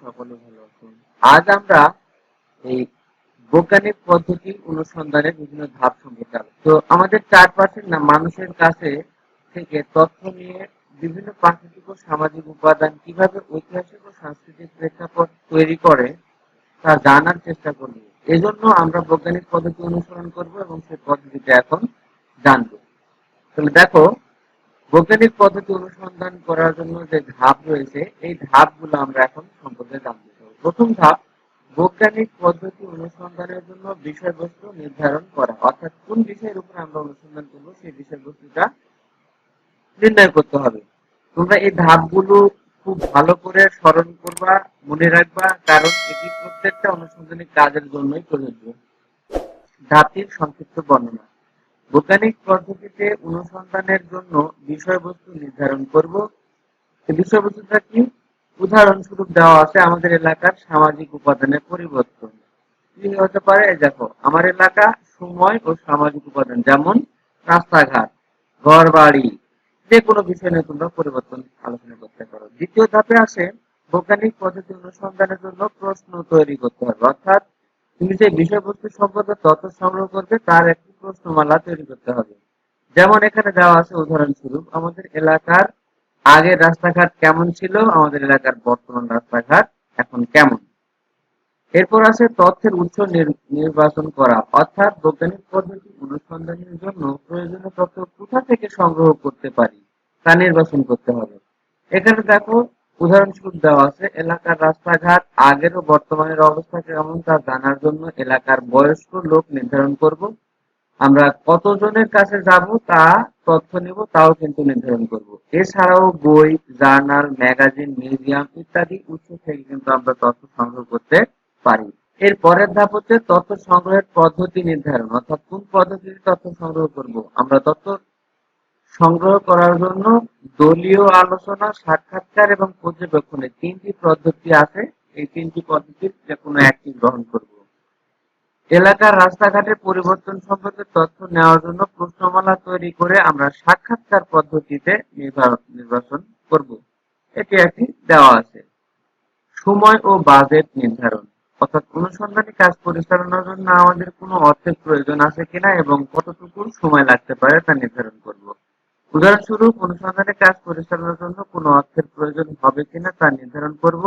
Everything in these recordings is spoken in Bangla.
সকলে আজ আমরা এই বৈজ্ঞানিক পদ্ধতি অনুসন্ধানের বিভিন্ন তো আমাদের চারপাশের না মানুষের কাছে থেকে তথ্য নিয়ে বিভিন্ন প্রাকৃতিক ও সামাজিক উপাদান কীভাবে ঐতিহাসিক ও সাংস্কৃতিক প্রেক্ষাপট তৈরি করে তা জানার চেষ্টা করব। এজন্য আমরা বৈজ্ঞানিক পদ্ধতি অনুসরণ করব এবং সেই পদ্ধতিটা এখন জানব। তাহলে দেখো বৈজ্ঞানিক পদ্ধতি অনুসন্ধান করার জন্য যে ধাপ রয়েছে, এই ধাপগুলো আমরা এখন সম্পর্কে জানতে চাই। প্রথম ধাপ, বৈজ্ঞানিক পদ্ধতি অনুসন্ধানের জন্য বিষয়বস্তু নির্ধারণ করা। অর্থাৎ কোন বিষয়ের উপর আমরা অনুসন্ধান করব, সেই বিষয়বস্তুটা নির্ণয় করতে হবে। তোমরা এই ধাপগুলো খুব ভালো করে স্মরণ করবা, মনে রাখবা, কারণ এটি প্রত্যেকটা অনুসন্ধানিক কাজের জন্যই প্রযোজ্য। ধাপটির সংক্ষিপ্ত বর্ণনা। বৈজ্ঞানিক পদ্ধতিতে অনুসন্ধানের জন্য বিষয়বস্তু নির্ধারণ করব। বিষয়বস্তুটা কি? উদাহরণস্বরূপ দেওয়া আছে আমাদের এলাকার সামাজিক উপাদানের পরিবর্তন। কি হতে পারে? দেখো, আমার এলাকা সময় ও সামাজিক উপাদান যেমন রাস্তাঘাট ঘর বাড়ি যে কোনো বিষয় নিয়ে তোমরা পরিবর্তন আলোচনা করতে পারো। দ্বিতীয় ধাপে আসে বৈজ্ঞানিক পদ্ধতি অনুসন্ধানের জন্য প্রশ্ন তৈরি করতে হবে। অর্থাৎ তুমি যে বিষয়বস্তু সম্পর্কে তথ্য সংগ্রহ করবে, তার একটি প্রশ্নমালা তৈরি করতে হবে। যেমন এখানে দেওয়া আছে উদাহরণস্বরূপ, আমাদের এলাকার আগের রাস্তাঘাট কেমন ছিল? আমাদের এলাকার বর্তমান রাস্তাঘাট এখন কেমন? এরপর আছে তথ্যের উৎস নির- নির্বাচন করা। অর্থাৎ বৈজ্ঞানিক পদ্ধতি অনুসন্ধানের জন্য প্রয়োজনীয় তথ্য কোথা থেকে সংগ্রহ করতে পারি তা নির্বাচন করতে হবে। এখানে দেখো, উদাহরণস্বরূপ দেওয়া আছে, এলাকার রাস্তাঘাট আগের ও বর্তমানের অবস্থা কেমন তা জানার জন্য এলাকার বয়স্ক লোক নির্ধারণ করব। আমরা কতজনের কাছে যাব তা তথ্য নিব, তাও কিন্তু নির্ধারণ করব। এছাড়াও বই, জার্নাল, ম্যাগাজিন, মিউজিয়াম ইত্যাদি উৎস থেকে কিন্তু আমরা তথ্য সংগ্রহ করতে পারি। এর পরের ধাপ হচ্ছে তথ্য সংগ্রহের পদ্ধতি নির্ধারণ, অর্থাৎ কোন পদ্ধতিতে তথ্য সংগ্রহ করব। আমরা তথ্য সংগ্রহ করার জন্য দলীয় আলোচনা, সাক্ষাৎকার এবং পর্যবেক্ষণে তিনটি পদ্ধতি আছে। এই তিনটি পদ্ধতির যে কোনো একটি গ্রহণ করব। এলাকার রাস্তাঘাটের পরিবর্তন সম্পর্কে তথ্য নেওয়ার জন্য প্রশ্নমালা তৈরি করে আমরা সাক্ষাৎকার পদ্ধতিতে নির্বাচন করব। এটি একটি দেওয়া আছে। সময় ও বাজেট নির্ধারণ। অর্থাৎ অনুসন্ধানী কাজ পরিচালনার জন্য আমাদের কোনো অর্থের প্রয়োজন আছে কিনা এবং কতটুকু সময় লাগতে পারে তা নির্ধারণ করব। উদাহরণস্বরূপ, অনুসন্ধানী কাজ পরিচালনার জন্য কোনো অর্থের প্রয়োজন হবে কিনা তা নির্ধারণ করব।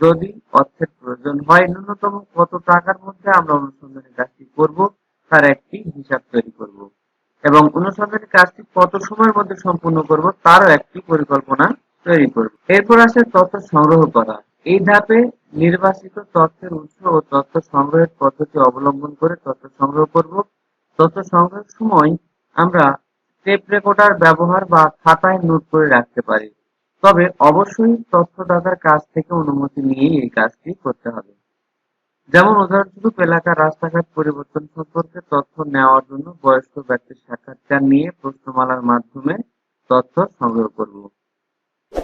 যদি অর্থের প্রয়োজন হয় ন্যূনতম কত টাকার মধ্যে আমরা অনুসন্ধানের কাজটি করব, তার একটি হিসাব তৈরি করব। এবং অনুসন্ধানের কাজটি কত সময়ের মধ্যে সম্পূর্ণ করব, তারও একটি পরিকল্পনা তৈরি করব। এরপর আসে তথ্য সংগ্রহ করা। এই ধাপে নির্বাচিত তথ্যের উৎস ও তথ্য সংগ্রহের পদ্ধতি অবলম্বন করে তথ্য সংগ্রহ করব। তথ্য সংগ্রহের সময় আমরা টেপ রেকর্ডার ব্যবহার বা খাতায় নোট করে রাখতে পারি। তবে অবশ্যই তথ্যদাতার কাছ থেকে অনুমতি নিয়েই এই কাজটি করতে হবে। যেমন উদাহরণস্বরূপ, এলাকার রাস্তাঘাট পরিবর্তন সম্পর্কে তথ্য নেওয়ার জন্য বয়স্ক ব্যক্তির সাক্ষাৎকার নিয়ে প্রশ্নমালার মাধ্যমে তথ্য সংগ্রহ করব।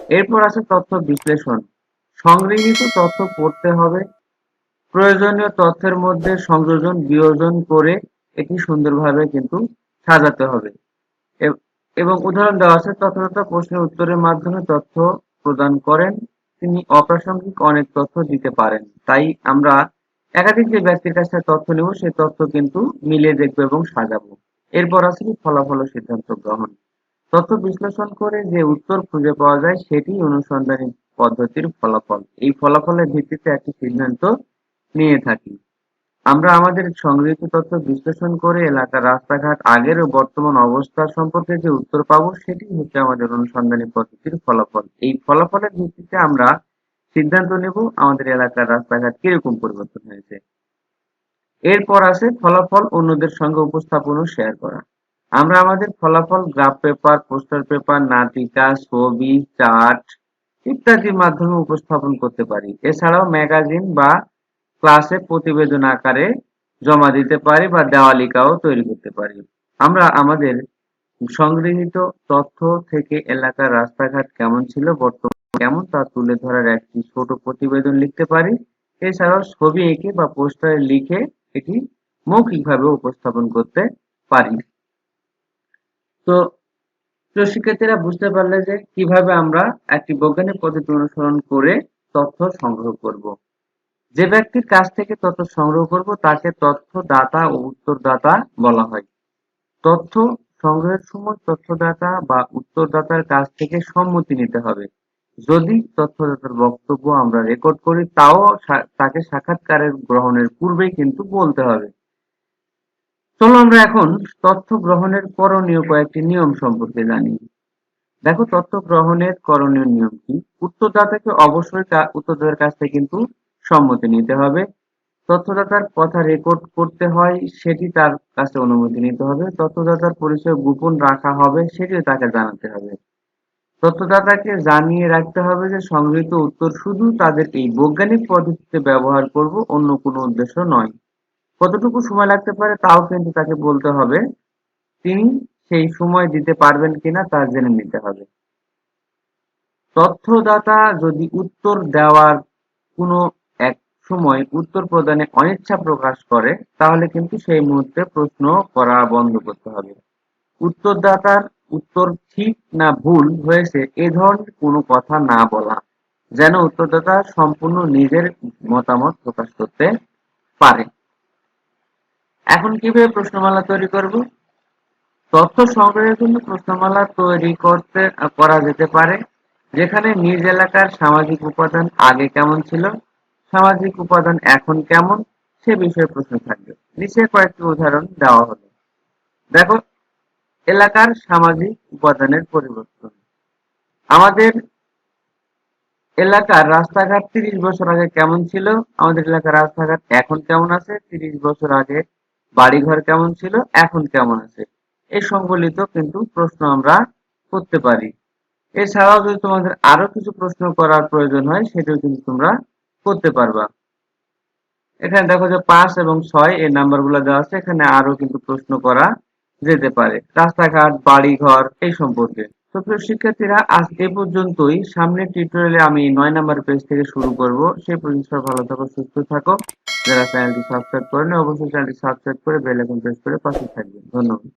এরপর আছে তথ্য বিশ্লেষণ। সংগৃহীত তথ্য পড়তে হবে। প্রয়োজনীয় তথ্যের মধ্যে সংযোজন, বিয়োজন করে এটি সুন্দরভাবে কিন্তু সাজাতে হবে। এবং উদাহরণ দেওয়া আছে তথ্যদাতা প্রশ্নের উত্তরের মাধ্যমে তথ্য প্রদান করেন। তিনি অপ্রাসঙ্গিক অনেক তথ্য দিতে পারেন। তাই আমরা একাধিক যে ব্যক্তির কাছে তথ্য নেব, সেই তথ্য কিন্তু মিলিয়ে দেখব এবং সাজাবো। এরপর কি? ফলাফল ও সিদ্ধান্ত গ্রহণ। তথ্য বিশ্লেষণ করে যে উত্তর খুঁজে পাওয়া যায়, সেটি অনুসন্ধানী পদ্ধতির ফলাফল। এই ফলাফলের ভিত্তিতে একটি সিদ্ধান্ত নিয়ে থাকি। আমরা আমাদের সংগৃহীত তথ্য বিশ্লেষণ করে এলাকার রাস্তাঘাট আগের ও বর্তমান অবস্থা সম্পর্কে যে উত্তর পাবো, সেটি হচ্ছে আমাদের অনুসন্ধানী পদ্ধতির ফলাফল। এই ফলাফলের ভিত্তিতে আমরা সিদ্ধান্ত নেব আমাদের এলাকার রাস্তাঘাট কীরকম পরিবর্তন হয়েছে। এরপর আছে ফলাফল অন্যদের সঙ্গে উপস্থাপন ও শেয়ার করা। আমরা আমাদের ফলাফল গ্রাফ পেপার পোস্টার পেপার নাটিকা, ছবি চার্ট ইত্যাদির মাধ্যমে উপস্থাপন করতে পারি। এছাড়াও ম্যাগাজিন বা ক্লাসে প্রতিবেদন আকারে জমা দিতে পারি বা দেওয়ালিকাও তৈরি করতে পারি। আমরা আমাদের সংগৃহীত তথ্য থেকে এলাকার রাস্তাঘাট কেমন ছিল, বর্তমান কেমন, তা তুলে ধরার একটি ছোট প্রতিবেদন লিখতে পারি। এছাড়াও ছবি এঁকে বা পোস্টারে লিখে এটি মৌখিকভাবে উপস্থাপন করতে পারি। তো শিক্ষার্থীরা বুঝতে পারলে যে কীভাবে আমরা একটি বৈজ্ঞানিক পদ্ধতি অনুসরণ করে তথ্য সংগ্রহ করব। যে ব্যক্তির কাছ থেকে তথ্য সংগ্রহ করব, তাকে তথ্যদাতা ও উত্তরদাতা বলা হয়। তথ্য সংগ্রহের সময় তথ্যদাতা বা উত্তরদাতার কাছ থেকে সম্মতি নিতে হবে। যদি তথ্যদাতার বক্তব্য আমরা রেকর্ড করি, তাও তাকে সাক্ষাৎকারের গ্রহণের পূর্বেই কিন্তু বলতে হবে। চলো আমরা এখন তথ্য গ্রহণের করণীয় কয়েকটি নিয়ম সম্পর্কে জানি। দেখো, তথ্য গ্রহণের করণীয় নিয়ম কি? উত্তরদাতাকে অবশ্যই উত্তরদাতার কাছ থেকে কিন্তু সম্মতি নিতে হবে। তথ্যদাতার কথা রেকর্ড করতে হয়, সেটি তার কাছে অনুমতি নিতে হবে। তথ্যদাতার পরিচয় গোপন রাখা হবে, সেটিও তাকে জানাতে হবে। তথ্যদাতাকে জানিয়ে রাখতে হবে যে সংগৃহীত উত্তর শুধু তাদের এই বৈজ্ঞানিক পদ্ধতিতে ব্যবহার করব, অন্য কোনো উদ্দেশ্য নয়। কতটুকু সময় লাগতে পারে তাও কিন্তু তাকে বলতে হবে। তিনি সেই সময় দিতে পারবেন কিনা তা জেনে নিতে হবে। তথ্যদাতা যদি উত্তর দেওয়ার কোনো সময় উত্তর প্রদানে অনিচ্ছা প্রকাশ করে, তাহলে কিন্তু সেই মুহূর্তে প্রশ্ন করা বন্ধ করতে হবে। উত্তরদাতার উত্তর ঠিক না ভুল হয়েছে এ ধরনের কোনো কথা না বলা, যেন উত্তরদাতা সম্পূর্ণ নিজের মতামত প্রকাশ করতে পারে। এখন কীভাবে প্রশ্নমালা তৈরি করব? তথ্য সংগ্রহের জন্য প্রশ্নমালা তৈরি করতে, করা যেতে পারে, যেখানে নিজ এলাকার সামাজিক উপাদান আগে কেমন ছিল সামাজিক উপাদান এখন কেমন সে বিষয়ে প্রশ্ন থাকবে। নিচে কয়েকটি উদাহরণ দেওয়া হলো। দেখো, এলাকার সামাজিক উপাদানের পরিবর্তন। আমাদের এলাকার রাস্তাঘাট তিরিশ বছর আগে কেমন ছিল? আমাদের এলাকার রাস্তাঘাট এখন কেমন আছে? তিরিশ বছর আগে বাড়িঘর কেমন ছিল? এখন কেমন আছে? এই সংবলিত কিন্তু প্রশ্ন আমরা করতে পারি। এছাড়াও যদি তোমাদের আরও কিছু প্রশ্ন করার প্রয়োজন হয়, সেটাও কিন্তু তোমরা করতে পারবা। এখানে দেখো যে পাঁচ এবং ছয় এই নাম্বারগুলো দেওয়া আছে, এখানে আরও কিন্তু প্রশ্ন করা যেতে পারে। রাস্তাঘাট বাড়ি ঘর এই সম্পর্কে। তো প্রিয় শিক্ষার্থীরা, আজ এ পর্যন্তই। সামনের টিউটোরিয়ালে আমি নয় নাম্বার পেজ থেকে শুরু করব। সেই পর্যন্ত ভালো থাকো, সুস্থ থাকো। যারা চ্যানেলটি সাবস্ক্রাইব করেন অবশ্যই চ্যানেলটি সাবস্ক্রাইব করে বেল আইকন প্রেস করে পাশে থাকবেন। ধন্যবাদ।